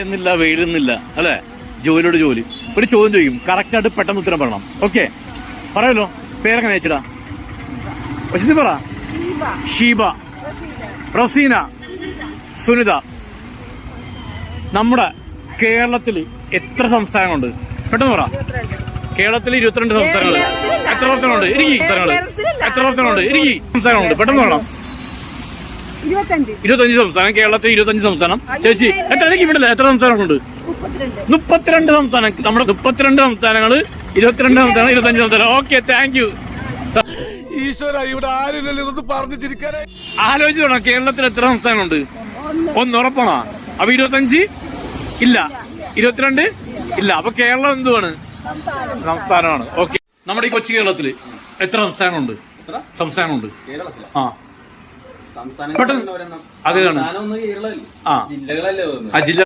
എന്നില്ല വെയിലൊന്നില്ല അല്ലെ? ജോലിയോട് ജോലി. ഒരു ചോദ്യം ചോദിക്കും. കറക്റ്റ് ആയിട്ട് പെട്ടെന്ന് ഉത്തരം പറയണം. ഓക്കെ പറയല്ലോ. പേരെങ്ങനെ അയച്ചിടാ പക്ഷെ പറ. ഷീബ. റസീന. സുനിത. നമ്മുടെ കേരളത്തിൽ എത്ര സംസ്ഥാനങ്ങളുണ്ട്? പെട്ടെന്ന് പറ. കേരളത്തിൽ ഇരുപത്തിരണ്ട് സംസ്ഥാനങ്ങൾ. എത്ര സംസ്ഥാനമുണ്ട് ഇരിക്കി സംസ്ഥാനങ്ങൾ. എത്ര സംസ്ഥാനമുണ്ട് ഇരിക്കി സംസ്ഥാനങ്ങളുണ്ട്. പെട്ടെന്ന് പറയണം ഇരുപത്തഞ്ച്. സംസ്ഥാനം കേരളത്തിൽ ഇരുപത്തഞ്ച് സംസ്ഥാനം. ചേച്ചി എത്ര എനിക്ക് ഇവിടെ എത്ര സംസ്ഥാനങ്ങളുണ്ട്? മുപ്പത്തിരണ്ട്. സംസ്ഥാനം. നമ്മുടെ മുപ്പത്തിരണ്ട് സംസ്ഥാനങ്ങൾ ഇരുപത്തിരണ്ട് സംസ്ഥാനം ഇരുപത്തഞ്ച് സംസ്ഥാനം. ഓക്കെ താങ്ക് യു ഈശ്വര ഇവിടെ ആരില്ലല്ലോ ഇതൊന്ന് പറഞ്ഞു ചിരിക്കാനേ. ആലോചിച്ച് കേരളത്തിൽ എത്ര സംസ്ഥാനമുണ്ട് ഒന്ന്. ഉറപ്പാണോ? അപ്പൊ ഇരുപത്തഞ്ച്? ഇല്ല. ഇരുപത്തിരണ്ട്? ഇല്ല. അപ്പൊ കേരളം എന്തുവാണ്? സംസ്ഥാനമാണ്. ഓക്കെ. നമ്മുടെ ഈ കൊച്ചു കേരളത്തിൽ എത്ര സംസ്ഥാനമുണ്ട്. സംസ്ഥാനമുണ്ട് ആ. സംസ്ഥാനം അതാണ് ആ. ജില്ലകളല്ലേ ആ ജില്ല